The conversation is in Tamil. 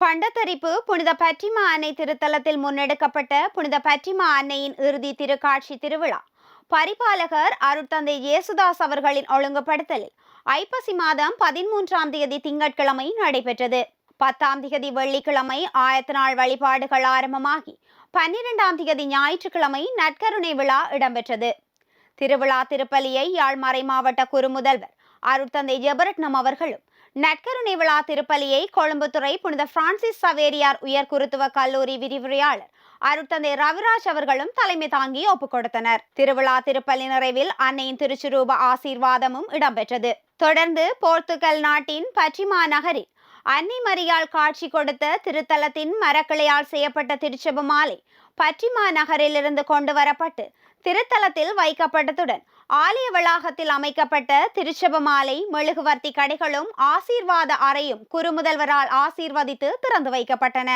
பண்டத்தரிப்பு புனித பற்றிமா அன்னை திருத்தலத்தில் முன்னெடுக்கப்பட்ட புனித பற்றிமா அன்னையின் இறுதி திருக்காட்சி திருவிழா. பரிபாலகர் அருட்தந்தை இயேசுதாஸ் அவர்களின் ஒழுங்குபடுத்தலில் ஐப்பசி மாதம் பதிமூன்றாம் தேதி திங்கட்கிழமை நடைபெற்றது. பத்தாம் தேதி வெள்ளிக்கிழமை ஆயத்த நாள் வழிபாடுகள் ஆரம்பமாகி பன்னிரெண்டாம் தேதி ஞாயிற்றுக்கிழமை நற்கருணை விழா இடம்பெற்றது. திருவிழா திருப்பலியை யாழ் மறை மாவட்ட குறுமுதல்வர் அருட்தந்தை ஜெபரட்னம் அவர்களும் நற்கருணை விழா திருப்பலியை கொழும்புத்துறை புனித பிரான்சிஸ் சவேரியார் உயர் குருத்துவ கல்லூரி விரிவுரையாளர் அருட்தந்தை ரவிராஜ் அவர்களும் தலைமை தாங்கி ஒப்புக் கொடுத்தனர். திருவிழா திருப்பலி நிறைவில் அன்னையின் திருச்சுரூப ஆசீர்வாதமும் இடம்பெற்றது. தொடர்ந்து போர்த்துகல் நாட்டின் பற்றிமா நகரில் அன்னை மரியால் காட்சி கொடுத்த திருத்தலத்தின் மரக்கிளையால் செய்யப்பட்ட திருச்செப மாலை பற்றிமா நகரிலிருந்து கொண்டு வரப்பட்டு திருத்தலத்தில் வைக்கப்பட்டதுடன் ஆலய வளாகத்தில் அமைக்கப்பட்ட திருச்செப மாலை மெழுகுவர்த்தி கடைகளும் ஆசீர்வாத அறையும் குறுமுதல்வரால் ஆசீர்வதித்து திறந்து வைக்கப்பட்டன.